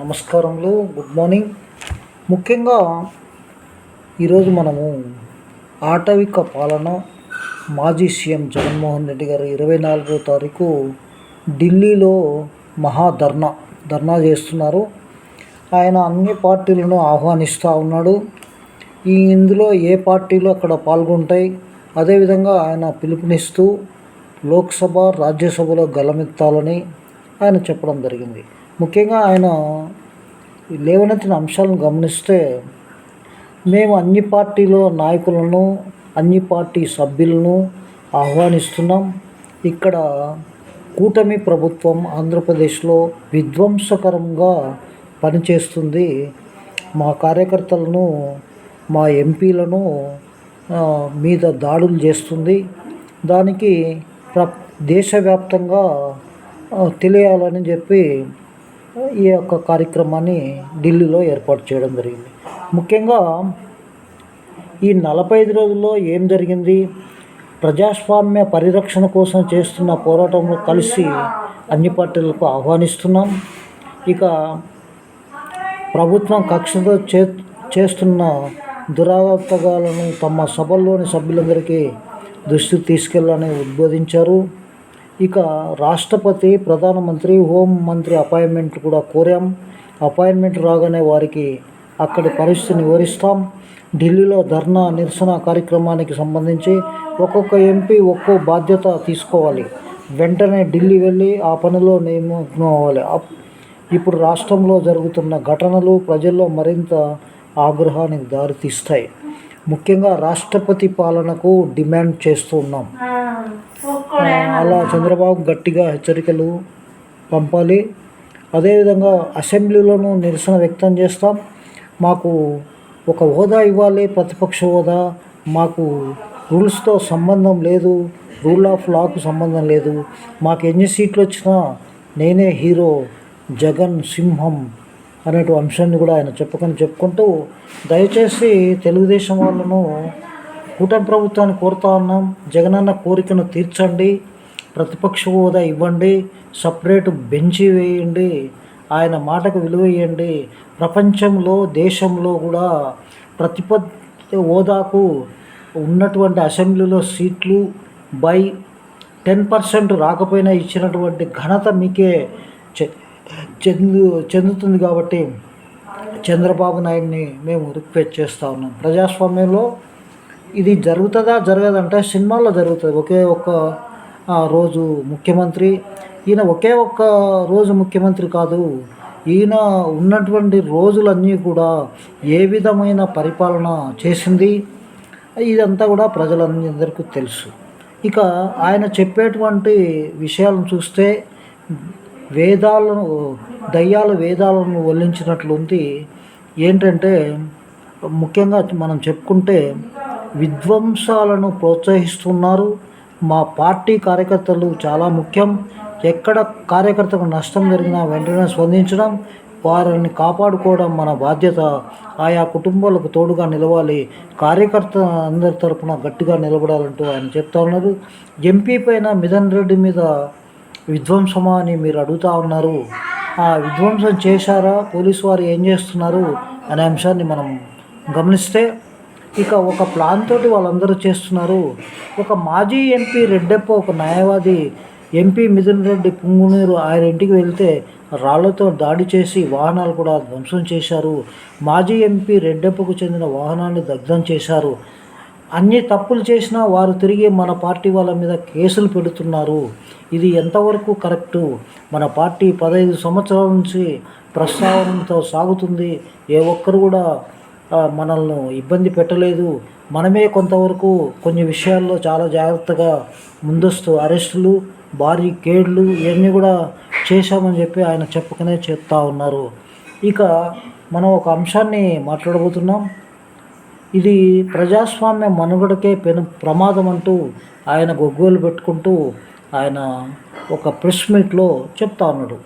నమస్కారములు. Good morning. ముఖ్యంగా ఈరోజు మనము ఆటవిక పాలన మాజీ సీఎం జగన్మోహన్ రెడ్డి గారు ఇరవై నాలుగో తారీఖు ఢిల్లీలో మహా ధర్నా ధర్నా చేస్తున్నారు. ఆయన అన్ని పార్టీలను ఆహ్వానిస్తూ ఉన్నాడు. ఈ ఇందులో ఏ పార్టీలు అక్కడ పాల్గొంటాయి అదేవిధంగా ఆయన పిలుపునిస్తూ లోక్సభ రాజ్యసభలో గలమెత్తాలని ఆయన చెప్పడం జరిగింది. ముఖ్యంగా ఆయన లేవనెత్తిన అంశాలను గమనిస్తే మేము అన్ని పార్టీలో నాయకులను అన్ని పార్టీ సభ్యులను ఆహ్వానిస్తున్నాం. ఇక్కడ కూటమి ప్రభుత్వం ఆంధ్రప్రదేశ్లో విధ్వంసకరంగా పనిచేస్తుంది. మా కార్యకర్తలను మా ఎంపీలను మీద దాడులు చేస్తుంది. దానికి ప్ర దేశవ్యాప్తంగా తెలియాలని చెప్పి ఈ యొక్క కార్యక్రమాన్ని ఢిల్లీలో ఏర్పాటు చేయడం జరిగింది. ముఖ్యంగా ఈ నలభై ఐదు రోజుల్లో ఏం జరిగింది? ప్రజాస్వామ్య పరిరక్షణ కోసం చేస్తున్న పోరాటంలో కలిసి అన్ని పార్టీలకు ఆహ్వానిస్తున్నాం. ఇక ప్రభుత్వం కక్షతో చే చేస్తున్న దురాగతాలను తమ సభల్లోని సభ్యులందరికీ దృష్టికి తీసుకెళ్ళాలని ఉద్బోధించారు. ఇక రాష్ట్రపతి ప్రధానమంత్రి హోం మంత్రి అపాయింట్మెంట్ కూడా కోరాం. అపాయింట్మెంట్ రాగానే వారికి అక్కడి పరిస్థితిని వివరిస్తాం. ఢిల్లీలో ధర్నా నిరసన కార్యక్రమానికి సంబంధించి ఒక్కొక్క ఎంపీ ఒక్కో బాధ్యత తీసుకోవాలి. వెంటనే ఢిల్లీ వెళ్ళి ఆ పనిలో నిమగ్నం అవ్వాలి అప్- ఇప్పుడు రాష్ట్రంలో జరుగుతున్న ఘటనలు ప్రజల్లో మరింత ఆగ్రహానికి దారితీస్తాయి. ముఖ్యంగా రాష్ట్రపతి పాలనకు డిమాండ్ చేస్తూ ఉన్నాం అలా చంద్రబాబు గట్టిగా హెచ్చరికలు పంపాలి. అదేవిధంగా అసెంబ్లీలోనూ నిరసన వ్యక్తం చేస్తాం. మాకు ఒక హోదా ఇవ్వాలి ప్రతిపక్ష హోదా. మాకు రూల్స్తో సంబంధం లేదు రూల్ ఆఫ్ లాకు సంబంధం లేదు. మాకు ఎన్ని సీట్లు వచ్చినా నేనే హీరో జగన్ సింహం అనేటు అంశాన్ని కూడా ఆయన చెప్పుకొని చెప్పుకుంటూ దయచేసి తెలుగుదేశం వాళ్ళను కూటమి ప్రభుత్వాన్ని కోరుతా ఉన్నాం. జగనన్న కోరికను తీర్చండి. ప్రతిపక్ష హోదా ఇవ్వండి. సపరేట్ బెంచి వేయండి. ఆయన మాటకు విలువ ఇవ్వండి. ప్రపంచంలో దేశంలో కూడా ప్రతిపత్తి హోదాకు ఉన్నటువంటి అసెంబ్లీలో సీట్లు బై టెన్ పర్సెంట్ రాకపోయినా ఇచ్చినటువంటి ఘనత మీకే చె- చెందు చెందుతుంది కాబట్టి చంద్రబాబు నాయుడిని మేము రిక్వెస్ట్ చేస్తూ ఉన్నాం. ప్రజాస్వామ్యంలో ఇది జరుగుతుందా? జరగదంటే. సినిమాల్లో జరుగుతుంది. ఒకే ఒక్క రోజు ముఖ్యమంత్రి. ఈయన ఒకే ఒక్క రోజు ముఖ్యమంత్రి కాదు. ఈయన ఉన్నటువంటి రోజులన్నీ కూడా ఏ విధమైన పరిపాలన చేసింది? ఇదంతా కూడా ప్రజలందరికీ తెలుసు. ఇక ఆయన చెప్పేటువంటి విషయాలను చూస్తే వేదాలను దయ్యాలు వేదాలను వల్లించినట్లుంది. ఏంటంటే ముఖ్యంగా మనం చెప్పుకుంటే విధ్వంసాలను ప్రోత్సహిస్తున్నారు. మా పార్టీ కార్యకర్తలు చాలా ముఖ్యం. ఎక్కడ కార్యకర్తకు నష్టం జరిగినా వెంటనే స్పందించడం వారిని కాపాడుకోవడం మన బాధ్యత. ఆయా కుటుంబాలకు తోడుగా నిలవాలి. కార్యకర్త అందరి తరపున గట్టిగా నిలబడాలంటూ ఆయన చెప్తా ఉన్నారు. ఎంపీ పైన మిథన్ రెడ్డి మీద విధ్వంసమా అని మీరు అడుగుతా ఉన్నారు. ఆ విధ్వంసం చేశారా? పోలీసు వారు ఏం చేస్తున్నారు? అనే అంశాన్ని మనం గమనిస్తే ఇక ఒక ప్లాన్ తోటి వాళ్ళందరూ చేస్తున్నారు. ఒక మాజీ ఎంపీ రెడ్డప్ప ఒక న్యాయవాది ఎంపీ మిథున్ రెడ్డి పుంగునీరు ఆయన ఇంటికి వెళ్తే రాళ్ళతో దాడి చేసి వాహనాలు కూడా ధ్వంసం చేశారు. మాజీ ఎంపీ రెడ్డప్పకు చెందిన వాహనాన్ని దగ్ధం చేశారు. అన్ని తప్పులు చేసినా వారు తిరిగి మన పార్టీ వాళ్ళ మీద కేసులు పెడుతున్నారు. ఇది ఎంతవరకు కరెక్టు? మన పార్టీ పదహైదు సంవత్సరాల నుంచి ప్రస్తావనతో సాగుతుంది. ఏ ఒక్కరు కూడా మనల్ని ఇబ్బంది పెట్టలేదు. మనమే కొంతవరకు కొన్ని విషయాల్లో చాలా జాగ్రత్తగా ముందస్తు అరెస్టులు భారీ కేడ్లు ఇవన్నీ కూడా చేశామని చెప్పి ఆయన చెప్పకనే చెప్తా ఉన్నారు. ఇక మనం ఒక అంశాన్ని మాట్లాడబోతున్నాం. ఇది ప్రజాస్వామ్య మనుగడకే పెను ప్రమాదం అంటూ ఆయన గొగ్గోలు పెట్టుకుంటూ ఆయన ఒక ప్రెస్ మీట్లో చెప్తా ఉన్నాడు.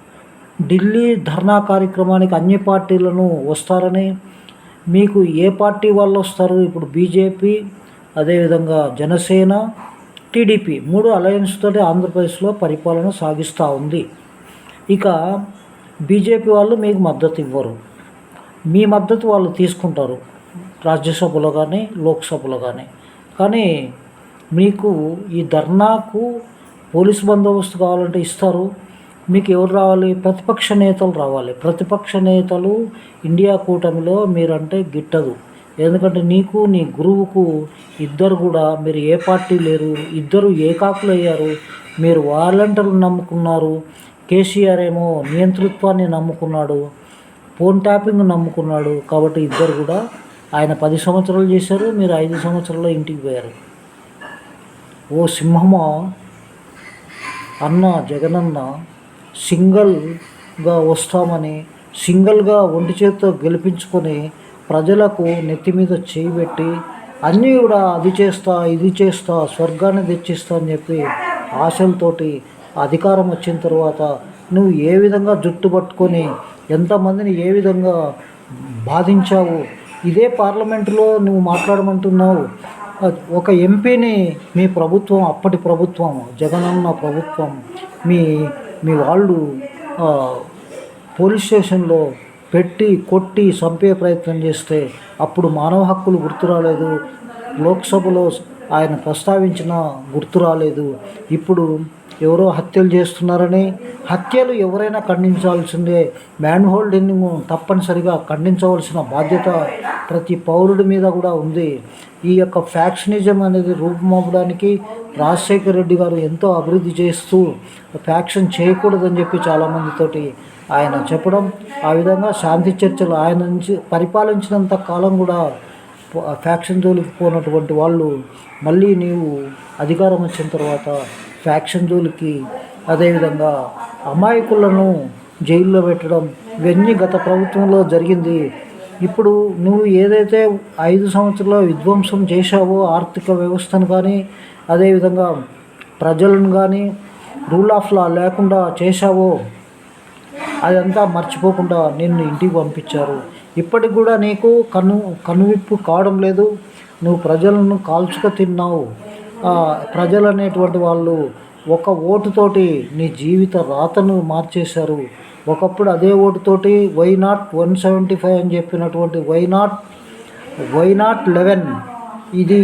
ఢిల్లీ ధర్నా కార్యక్రమానికి అన్ని పార్టీలను వస్తారని మీకు ఏ పార్టీ వాళ్ళు వస్తారు? ఇప్పుడు బీజేపీ అదేవిధంగా జనసేన టీడీపీ మూడు అలయన్స్తో ఆంధ్రప్రదేశ్లో పరిపాలన సాగిస్తూ ఉంది. ఇక బీజేపీ వాళ్ళు మీకు మద్దతు ఇవ్వరు. మీ మద్దతు వాళ్ళు తీసుకుంటారు. రాజ్యసభలో కానీ లోక్సభలో కానీ కానీ మీకు ఈ ధర్నాకు పోలీస్ బందోబస్తు కావాలంటే ఇస్తారు. మీకు ఎవరు రావాలి? ప్రతిపక్ష నేతలు రావాలి. ప్రతిపక్ష నేతలు ఇండియా కూటమిలో మీరంటే గిట్టదు. ఎందుకంటే నీకు నీ గురువుకు ఇద్దరు కూడా మీరు ఏ పార్టీ లేరు. ఇద్దరు ఏకాకులు అయ్యారు. మీరు వాలంటీర్లు నమ్ముకున్నారు. కేసీఆర్ ఏమో నియంతృత్వాన్ని నమ్ముకున్నాడు. Phone tapping నమ్ముకున్నాడు. కాబట్టి ఇద్దరు కూడా ఆయన పది సంవత్సరాలు చేశారు. మీరు ఐదు సంవత్సరాల్లో ఇంటికి పోయారు. ఓ సింహమా? అన్న జగనన్న సింగిల్గా వస్తామని సింగిల్గా ఒంటి చేతితో గెలిపించుకొని ప్రజలకు నెత్తి మీద చేయి పెట్టి అన్నీ కూడా అది చేస్తా ఇది చేస్తా స్వర్గాన్ని తెచ్చిస్తా అని చెప్పి ఆశలతోటి అధికారం వచ్చిన తర్వాత నువ్వు ఏ విధంగా జుట్టు పట్టుకొని ఎంతమందిని ఏ విధంగా బాధించావు ఇదే పార్లమెంటులో నువ్వు మాట్లాడమంటున్నావు. ఒక ఎంపీని మీ ప్రభుత్వం అప్పటి ప్రభుత్వం జగనన్న ప్రభుత్వం మీ మీ వాళ్ళు పోలీస్ స్టేషన్లో పెట్టి కొట్టి చంపే ప్రయత్నం చేస్తే అప్పుడు మానవ హక్కులు గుర్తు రాలేదు. లోక్సభలో ఆయన ప్రస్తావించిన గుర్తు రాలేదు. ఇప్పుడు ఎవరో హత్యలు చేస్తున్నారని హత్యలు ఎవరైనా ఖండించాల్సిందే. మ్యాన్ హోల్డింగ్ తప్పనిసరిగా ఖండించవలసిన బాధ్యత ప్రతి పౌరుడి మీద కూడా ఉంది. ఈ యొక్క ఫ్యాక్షనిజం అనేది రూపుమాపడానికి రాజశేఖర రెడ్డి గారు ఎంతో అభివృద్ధి చేస్తూ ఫ్యాక్షన్ చేయకూడదని చెప్పి చాలామందితోటి ఆయన చెప్పడం. ఆ విధంగా శాంతి చర్చలు ఆయన నుంచి పరిపాలించినంత కాలం కూడా ఫ్యాక్షన్ జోలికి పోనటువంటి వాళ్ళు మళ్ళీ నీవు అధికారం వచ్చిన తర్వాత ఫ్యాక్షన్ జోలికి అదేవిధంగా అమాయకులను జైల్లో పెట్టడం ఇవన్నీ గత ప్రభుత్వంలో జరిగింది. ఇప్పుడు నువ్వు ఏదైతే ఐదు సంవత్సరాల విధ్వంసం చేశావో ఆర్థిక వ్యవస్థను కానీ అదేవిధంగా ప్రజలను కానీ రూల్ ఆఫ్ లా లేకుండా చేశావో అదంతా మర్చిపోకుండా నిన్ను ఇంటికి పంపించారు. ఇప్పటికి కూడా నీకు కను కనువిప్పు కావడం లేదు. నువ్వు ప్రజలను కాల్చుక తిన్నావు. ప్రజలు అనేటువంటి వాళ్ళు ఒక ఓటుతోటి నీ జీవిత రాతను మార్చేశారు. ఒకప్పుడు అదే ఓటుతోటి why not one seventy five అని చెప్పినటువంటి why not why not eleven ఇది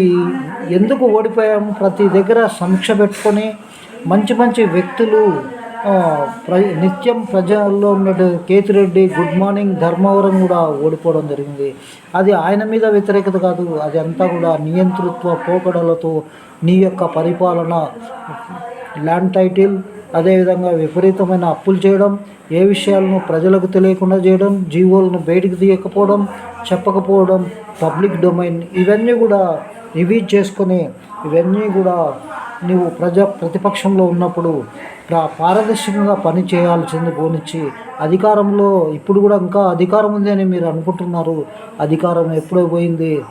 ఎందుకు ఓడిపోయాము ప్రతి దగ్గర సమీక్ష పెట్టుకొని మంచి మంచి వ్యక్తులు ప్ర నిత్యం ప్రజల్లో ఉన్నట్టు కేతిరెడ్డి గుడ్ మార్నింగ్ ధర్మవరం కూడా ఓడిపోవడం జరిగింది. అది ఆయన మీద వ్యతిరేకత కాదు అది అంతా కూడా నియంతృత్వ పోకడలతో నీ యొక్క పరిపాలన ల్యాండ్ టైటిల్ అదేవిధంగా విపరీతమైన అప్పులు చేయడం ఏ విషయాలను ప్రజలకు తెలియకుండా చేయడం జీవోలను బయటికి తీయకపోవడం చెప్పకపోవడం పబ్లిక్ డొమైన్ ఇవన్నీ కూడా రివీజ్ చేసుకొని ఇవన్నీ కూడా నీవు ప్రజా ప్రతిపక్షంలో ఉన్నప్పుడు పారదర్శకంగా పని చేయాల్సింది పోనిచ్చి అధికారంలో ఇప్పుడు కూడా ఇంకా అధికారం ఉంది అని మీరు అనుకుంటున్నారు. అధికారం ఎప్పుడో పోయింది.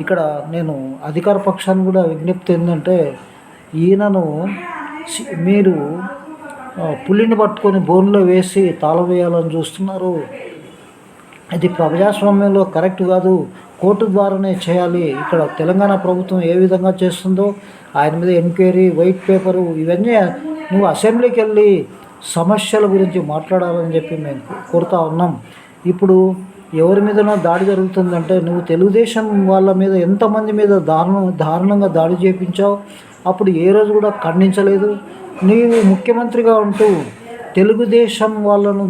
ఇక్కడ నేను అధికార పక్షాన్ని కూడా విజ్ఞప్తి ఏంటంటే ఈయనను సి- మీరు పుల్లిని పులిని పట్టుకొని బోన్లో వేసి తాళం వేయాలని చూస్తున్నారు. అది ప్రజాస్వామ్యంలో కరెక్ట్ కాదు. కోర్టు ద్వారానే చేయాలి. ఇక్కడ తెలంగాణ ప్రభుత్వం ఏ విధంగా చేస్తుందో ఆయన మీద ఎంక్వైరీ వైట్ పేపరు ఇవన్నీ నువ్వు అసెంబ్లీకి వెళ్ళి సమస్యల గురించి మాట్లాడాలని చెప్పి మేము కోరుతా ఉన్నాం. ఇప్పుడు ఎవరి మీదనో దాడి జరుగుతుందంటే నువ్వు తెలుగుదేశం వాళ్ళ మీద ఎంతమంది మీద దారుణం దారుణంగా దాడి చేయించావు అప్పుడు ఏ రోజు కూడా ఖండించలేదు. నీవు ముఖ్యమంత్రిగా ఉంటూ తెలుగుదేశం వాళ్ళను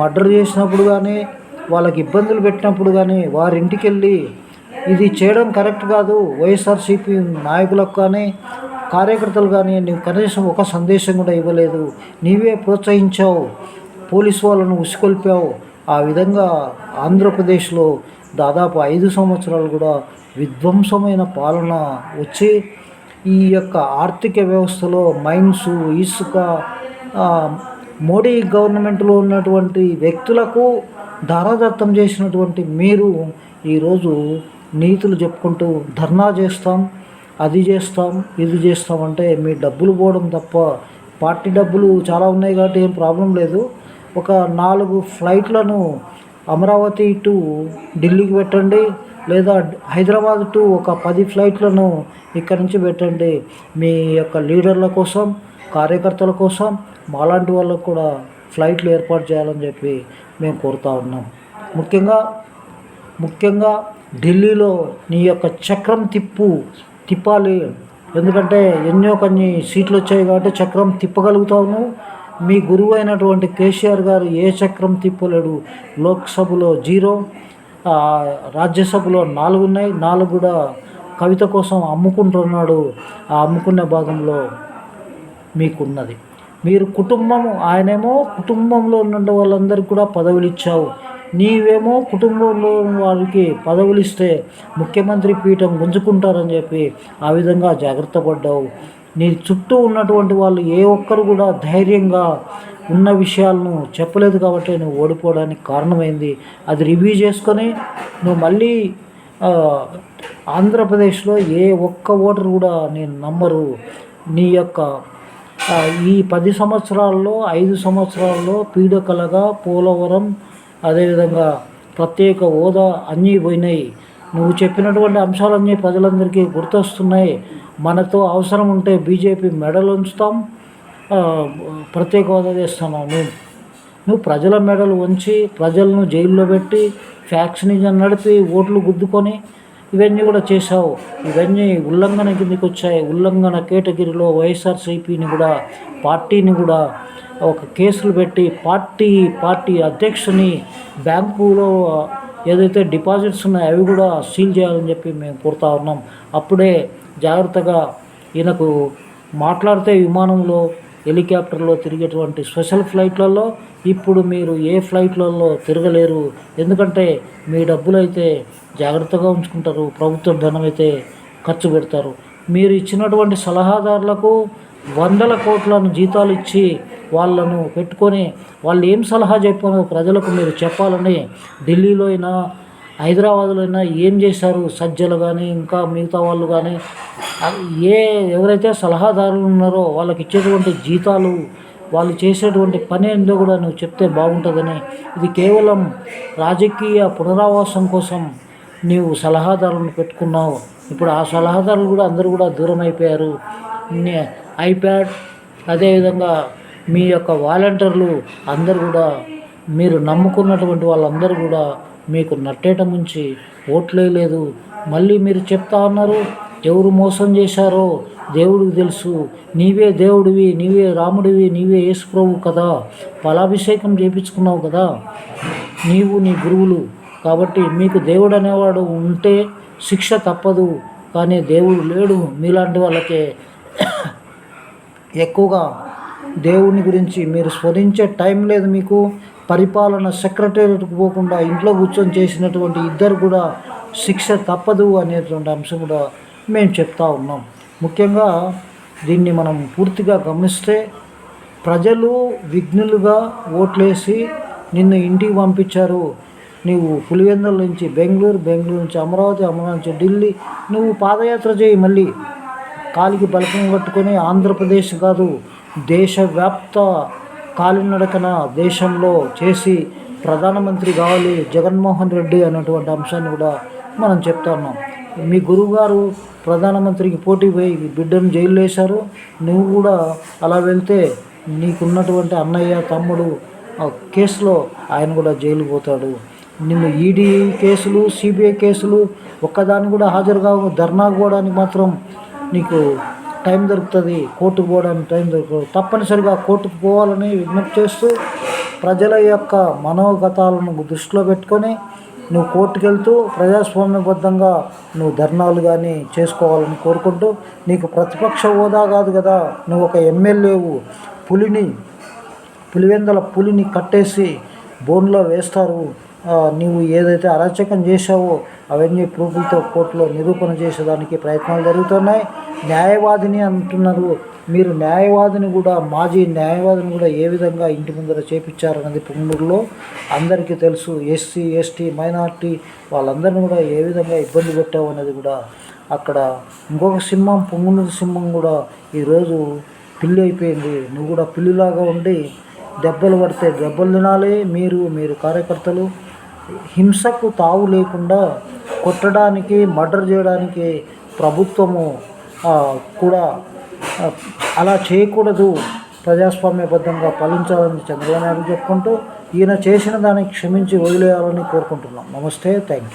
మర్డర్ చేసినప్పుడు కానీ వాళ్ళకి ఇబ్బందులు పెట్టినప్పుడు కానీ వారింటికి వెళ్ళి ఇది చేయడం కరెక్ట్ కాదు. వైఎస్ఆర్సీపీ నాయకులకు కానీ కార్యకర్తలు కానీ నీవు కనీసం ఒక సందేశం కూడా ఇవ్వలేదు. నీవే ప్రోత్సహించావు. పోలీసు వాళ్ళను ఉసుకొల్పావు ఆ విధంగా ఆంధ్రప్రదేశ్లో దాదాపు ఐదు సంవత్సరాలు కూడా విధ్వంసమైన పాలన వచ్చి ఈ యొక్క ఆర్థిక వ్యవస్థలో మైన్స్ ఇసుక మోడీ గవర్నమెంట్లో ఉన్నటువంటి వ్యక్తులకు ధారాదత్తం చేసినటువంటి మీరు ఈరోజు నీతులు చెప్పుకుంటూ ధర్నా చేస్తాం అది చేస్తాం ఇది చేస్తాం అంటే మీ డబ్బులు పోవడం తప్ప పార్టీ డబ్బులు చాలా ఉన్నాయి కాబట్టి ఏం ప్రాబ్లం లేదు. ఒక నాలుగు ఫ్లైట్లను అమరావతి టు ఢిల్లీకి పెట్టండి లేదా హైదరాబాద్ టు ఒక పది ఫ్లైట్లను ఇక్కడ నుంచి పెట్టండి. మీ యొక్క లీడర్ల కోసం కార్యకర్తల కోసం మాలాంటి వాళ్ళకు కూడా ఫ్లైట్లు ఏర్పాటు చేయాలని చెప్పి మేము కోరుతా ఉన్నాం. ముఖ్యంగా ముఖ్యంగా ఢిల్లీలో నీ యొక్క చక్రం తిప్పు తిప్పాలి. ఎందుకంటే ఎన్నో కొన్ని సీట్లు వచ్చాయి కాబట్టి చక్రం తిప్పగలుగుతాము మీ గురువు అయినటువంటి కేసీఆర్ గారు ఏ చక్రం తిప్పలేడు. లోక్సభలో జీరో రాజ్యసభలో నాలుగు ఉన్నాయి. నాలుగు కూడా కవిత కోసం అమ్ముకుంటున్నాడు. ఆ అమ్ముకునే భాగంలో మీకున్నది. మీరు కుటుంబము ఆయనేమో కుటుంబంలో ఉన్న వాళ్ళందరికీ కూడా పదవులు ఇచ్చావు నీవేమో కుటుంబంలో ఉన్న వారికి పదవులు ఇస్తే ముఖ్యమంత్రి పీఠం గుంజుకుంటారని చెప్పి ఆ విధంగా జాగ్రత్త పడ్డావు. నీ చుట్టూ ఉన్నటువంటి వాళ్ళు ఏ ఒక్కరు కూడా ధైర్యంగా ఉన్న విషయాలను చెప్పలేదు కాబట్టి నువ్వు ఓడిపోవడానికి కారణమైంది. అది రివ్యూ చేసుకొని నువ్వు మళ్ళీ ఆంధ్రప్రదేశ్లో ఏ ఒక్క ఓటర్ కూడా నేను నమ్మరు. నీ యొక్క ఈ పది సంవత్సరాల్లో ఐదు సంవత్సరాల్లో పీడకలగా పోలవరం అదేవిధంగా ప్రత్యేక హోదా అన్నీ పోయినాయి నువ్వు చెప్పినటువంటి అంశాలన్నీ ప్రజలందరికీ గుర్తొస్తున్నాయి. మనతో అవసరం ఉంటే బీజేపీ మెడలు ఉంచుతాం. ప్రత్యేక హోదా చేస్తున్నావు నువ్వు. నువ్వు ప్రజల మెడలు ఉంచి ప్రజలను జైల్లో పెట్టి ఫ్యాక్షనిజం నడిపి ఓట్లు గుద్దుకొని ఇవన్నీ కూడా చేశావు. ఇవన్నీ ఉల్లంఘన కిందకి వచ్చాయి. ఉల్లంఘన కేటగిరీలో వైఎస్ఆర్సీపీని కూడా పార్టీని కూడా ఒక కేసులు పెట్టి పార్టీ పార్టీ అధ్యక్షుని బ్యాంకులో ఏదైతే డిపాజిట్స్ ఉన్నాయో అవి కూడా సీల్ చేయాలని చెప్పి మేము కోరుతా ఉన్నాం. అప్పుడే జాగ్రత్తగా ఈయనకు మాట్లాడితే విమానంలో హెలికాప్టర్లో తిరిగేటువంటి స్పెషల్ ఫ్లైట్లలో ఇప్పుడు మీరు ఏ ఫ్లైట్లలో తిరగలేరు. ఎందుకంటే మీ డబ్బులు అయితే జాగ్రత్తగా ఉంచుకుంటారు. ప్రభుత్వ ధనం అయితే ఖర్చు పెడతారు. మీరు ఇచ్చినటువంటి సలహాదారులకు వందల కోట్లను జీతాలు ఇచ్చి వాళ్ళను పెట్టుకొని వాళ్ళు ఏం సలహా చెప్పారో ప్రజలకు మీరు చెప్పాలని ఢిల్లీలో అయినా హైదరాబాద్లో అయినా ఏం చేశారు? సజ్జలు కానీ ఇంకా మిగతా వాళ్ళు కానీ ఏ ఎవరైతే సలహాదారులు ఉన్నారో వాళ్ళకి ఇచ్చేటువంటి జీతాలు వాళ్ళు చేసేటువంటి పని ఏందో కూడా నువ్వు చెప్తే బాగుంటుందని. ఇది కేవలం రాజకీయ పునరావాసం కోసం నీవు సలహాదారులను పెట్టుకున్నావు. ఇప్పుడు ఆ సలహాదారులు కూడా అందరూ కూడా దూరం అయిపోయారు. నే- ఐప్యాడ్ అదేవిధంగా మీ యొక్క వాలంటీర్లు అందరూ కూడా మీరు నమ్ముకున్నటువంటి వాళ్ళందరూ కూడా మీకు నట్టేట ముంచి ఓట్లేయలేదు మళ్ళీ మీరు చెప్తా ఉన్నారు ఎవరు మోసం చేశారో దేవుడికి తెలుసు. నీవే దేవుడివి నీవే రాముడివి నీవే యేసుప్రభు కదా. ఫలాభిషేకం చేయించుకున్నావు కదా. నీవు నీ గురువులు. కాబట్టి మీకు దేవుడు అనేవాడు ఉంటే శిక్ష తప్పదు. కానీ దేవుడు లేడు. మీలాంటి వాళ్ళకే ఎక్కువగా దేవుని గురించి మీరు స్మరించే టైం లేదు మీకు. పరిపాలన సెక్రటేరియట్కి పోకుండా ఇంట్లో కూర్చొని చేసినటువంటి ఇద్దరు కూడా శిక్ష తప్పదు అనేటువంటి అంశం కూడా మేము చెప్తా ఉన్నాం. ముఖ్యంగా దీన్ని మనం పూర్తిగా గమనిస్తే ప్రజలు విఘ్నులుగా ఓట్లేసి నిన్ను ఇంటికి పంపించారు. నీవు పులివెందుల నుంచి బెంగళూరు బెంగళూరు నుంచి అమరావతి అమరావతి నుంచి ఢిల్లీ నువ్వు పాదయాత్ర చేయి మళ్ళీ. కాలికి బలకం కట్టుకొని ఆంధ్రప్రదేశ్ కాదు దేశవ్యాప్త కాలినడకన దేశంలో చేసి ప్రధానమంత్రి కావాలి జగన్మోహన్ రెడ్డి అనేటువంటి అంశాన్ని కూడా మనం చెప్తా ఉన్నాం. మీ గురువుగారు ప్రధానమంత్రికి పోటీ పోయి బిడ్డను జైలు వేశారు. నువ్వు కూడా అలా వెళ్తే నీకున్నటువంటి అన్నయ్య తమ్ముడు ఆ కేసులో ఆయన కూడా జైలు పోతాడు. నిన్ను ఈడీ కేసులు సిబిఐ కేసులు ఒక్కదాని కూడా హాజరు కావు ధర్నా కూడా మాత్రం నీకు టైం దొరుకుతుంది కోర్టుకు పోవడానికి టైం దొరుకుతుంది. తప్పనిసరిగా కోర్టుకు పోవాలని విజ్ఞప్తి చేస్తూ ప్రజల యొక్క మనోగతాలను దృష్టిలో పెట్టుకొని నువ్వు కోర్టుకు వెళ్తూ ప్రజాస్వామ్యబద్ధంగా నువ్వు ధర్నాలు కానీ చేసుకోవాలని కోరుకుంటూ నీకు ప్రతిపక్ష హోదా కాదు కదా. నువ్వు ఒక ఎమ్మెల్యేవు పులిని పులివెందల పులిని కట్టేసి బోన్లో వేస్తారు. నువ్వు నీవు ఏదైతే అరాచకం చేశావో అవన్నీ ప్రూఫ్లతో కోర్టులో నిరూపణ చేసేదానికి ప్రయత్నాలు జరుగుతున్నాయి. న్యాయవాదిని అంటున్నారు. మీరు న్యాయవాదిని కూడా మాజీ న్యాయవాదిని కూడా ఏ విధంగా ఇంటి ముందర చేపించారన్నది పొంగూరులో అందరికీ తెలుసు. ఎస్సీ ఎస్టీ మైనార్టీ వాళ్ళందరినీ కూడా ఏ విధంగా ఇబ్బంది పెట్టావు అనేది కూడా అక్కడ ఇంకొక సింహం పొంగునూరు సింహం కూడా ఈరోజు పిల్లి అయిపోయింది. నువ్వు కూడా పిల్లిలాగా ఉండి దెబ్బలు పడితే దెబ్బలు తినాలి. మీరు మీరు కార్యకర్తలు హింసకు తావు లేకుండా కొట్టడానికి మర్డర్ చేయడానికి ప్రభుత్వము కూడా అలా చేయకూడదు. ప్రజాస్వామ్యబద్ధంగా పాలించాలని చంద్రబాబు నాయుడు చెప్పుకుంటూ ఈయన చేసిన దానికి క్షమించి వదిలేయాలని కోరుకుంటున్నాం. నమస్తే థ్యాంక్ యూ.